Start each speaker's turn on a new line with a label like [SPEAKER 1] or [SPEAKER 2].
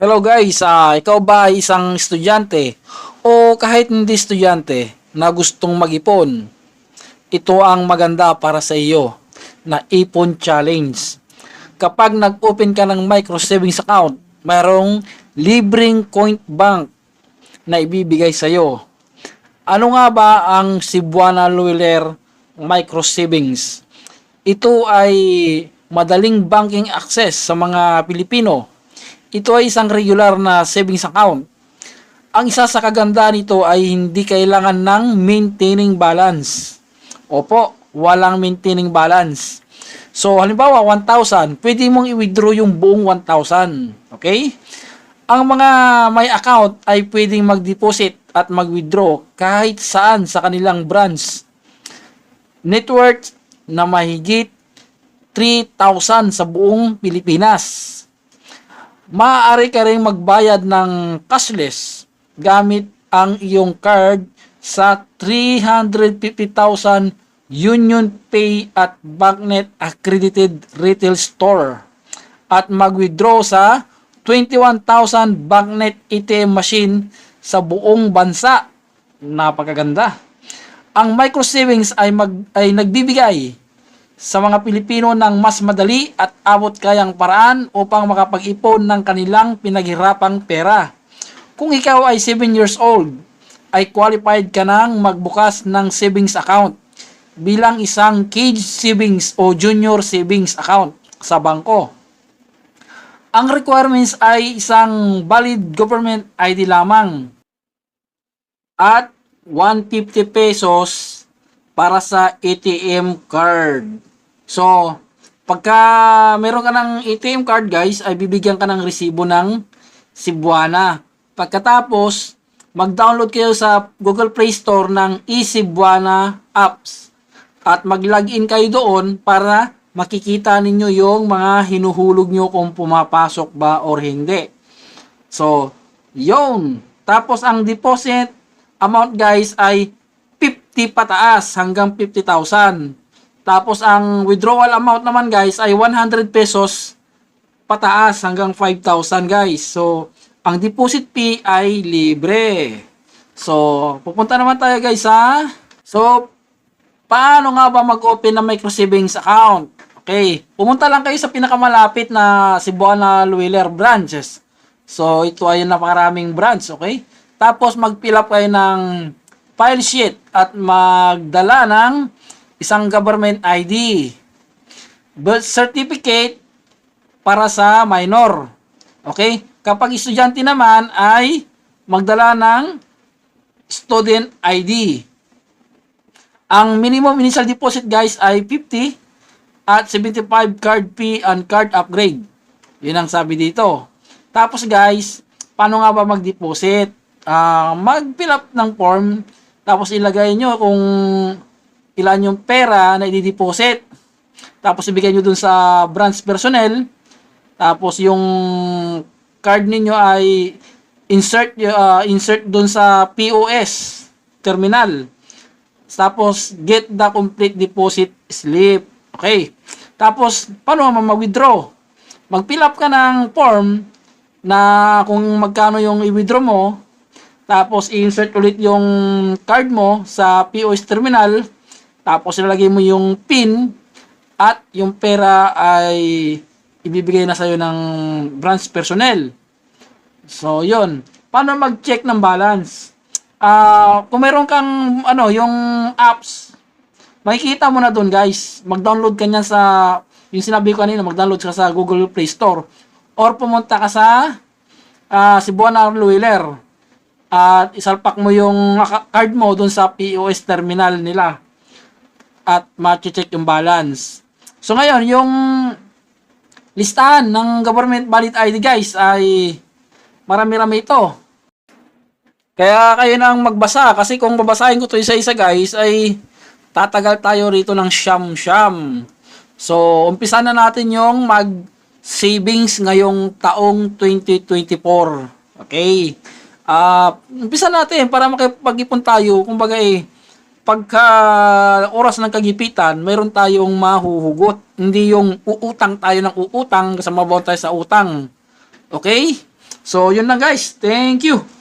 [SPEAKER 1] Hello guys, ah, ikaw ba ay isang estudyante o kahit hindi estudyante na gustong mag-ipon? Ito ang maganda para sa iyo na Ipon Challenge. Kapag nag-open ka ng micro savings account, mayroong libreng coin bank na ibibigay sa iyo. Ano nga ba ang Cebuana Luiler Micro Savings? Ito ay madaling banking access sa mga Pilipino ito ay isang regular na savings account. Ang isa sa kaganda nito ay hindi kailangan ng maintaining balance. Opo, walang maintaining balance. So, halimbawa, 1,000, pwede mong i-withdraw yung buong 1,000. Okay? Ang mga may account ay pwedeng mag-deposit at mag-withdraw kahit saan sa kanilang branch. Net worth na mahigit 3,000 sa buong Pilipinas maaari ka rin magbayad ng cashless gamit ang iyong card sa 350,000 Union Pay at Banknet accredited retail store at mag-withdraw sa 21,000 Banknet ATM machine sa buong bansa. Napakaganda. Ang micro savings ay mag ay nagbibigay sa mga Pilipino ng mas madali at abot kayang paraan upang makapag-ipon ng kanilang pinaghirapang pera. Kung ikaw ay 7 years old, ay qualified ka nang magbukas ng savings account bilang isang cage savings o junior savings account sa bangko. Ang requirements ay isang valid government ID lamang at 150 pesos para sa ATM card. So, pagka meron ka ng ATM card guys, ay bibigyan ka ng resibo ng Cebuana. Pagkatapos, mag-download kayo sa Google Play Store ng eCebuana apps. At mag-login kayo doon para makikita ninyo yung mga hinuhulog nyo kung pumapasok ba or hindi. So, yun. Tapos ang deposit amount guys ay 50 pataas hanggang 50,000. Tapos ang withdrawal amount naman guys ay 100 pesos pataas hanggang 5,000 guys. So, ang deposit fee ay libre. So, pupunta naman tayo guys ha. So, paano nga ba mag-open ng micro savings account? Okay, pumunta lang kayo sa pinakamalapit na Cebuana Luiler branches. So, ito ay napakaraming branch, okay? Tapos, mag-fill up kayo ng file sheet at magdala ng isang government ID. Birth certificate para sa minor. Okay? Kapag estudyante naman ay magdala ng student ID. Ang minimum initial deposit guys ay 50 at 75 card fee and card upgrade. Yun ang sabi dito. Tapos guys, paano nga ba mag-deposit? Uh, mag-fill up ng form tapos ilagay nyo kung ilan yung pera na i-deposit. Tapos ibigay nyo dun sa branch personnel. Tapos yung card ninyo ay insert uh, insert dun sa POS terminal. Tapos get the complete deposit slip. Okay. Tapos paano mo mag-withdraw? Mag-fill up ka ng form na kung magkano yung i-withdraw mo. Tapos i-insert ulit yung card mo sa POS terminal tapos ilalagay mo yung pin at yung pera ay ibibigay na sa'yo ng branch personnel. So, yon Paano mag-check ng balance? Uh, kung meron kang ano, yung apps, makikita mo na doon guys. Mag-download ka niyan sa, yung sinabi ko kanina, mag-download ka sa Google Play Store. Or pumunta ka sa uh, Cebuana Luiler. At isalpak mo yung card mo doon sa POS terminal nila at ma-check yung balance. So ngayon, yung listahan ng government valid ID guys ay marami-rami ito. Kaya kayo nang magbasa kasi kung babasahin ko to isa-isa guys ay tatagal tayo rito ng siyam-siyam. So, umpisa na natin yung mag savings ngayong taong 2024. Okay? Uh, umpisa natin para makipag-ipon tayo. Kumbaga eh, pagka oras ng kagipitan, mayroon tayong mahuhugot. Hindi yung uutang tayo ng uutang kasama tayo sa utang. Okay? So, yun lang guys. Thank you.